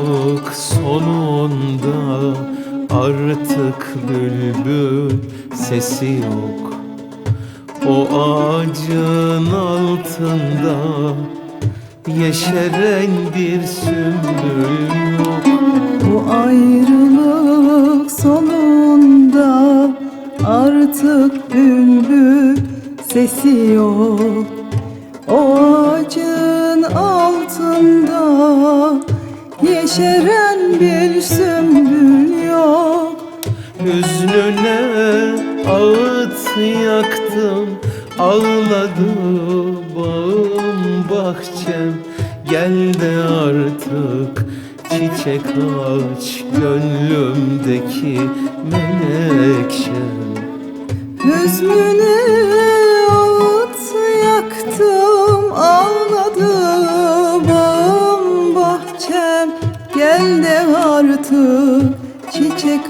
Ayrılık sonunda artık bülbül sesi yok. O ağacın altında yeşeren bir sümbül yok. Bu ayrılık sonunda artık bülbül sesi yok. O ağacın altında yeşeren bir sümbül yok. Hüznüne ağıt yaktım Ağladı bağım bahçem. Gel de artık çiçek aç Gönlümdeki menekşem. Hüznüne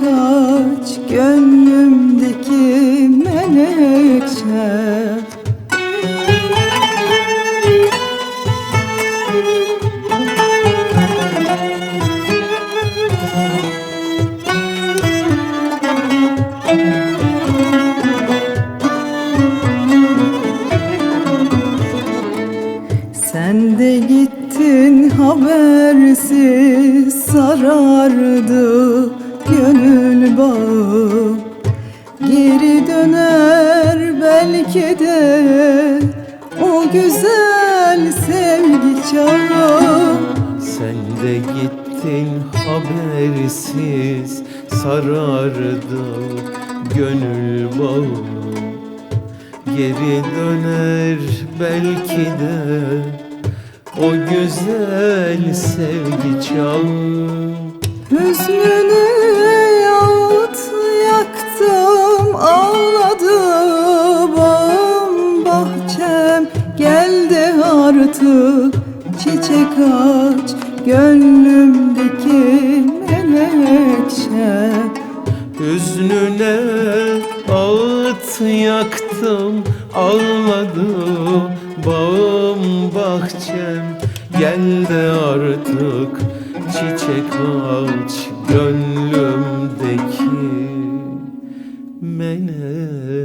çiçek aç Gönlümdeki menekşe. Sen de gittin habersiz sarardı gönül bağı Geri döner belki de o güzel sevgi çağı. Sen de gittin habersiz Sarardı gönül bağı Geri döner belki de O güzel sevgi çağı. Hüznüne Gel de artık çiçek aç gönlümdeki menekşe. Hüznüne ağıt yaktım Ağladı bağım bahçem. Gel de artık çiçek aç Gönlümdeki menekşem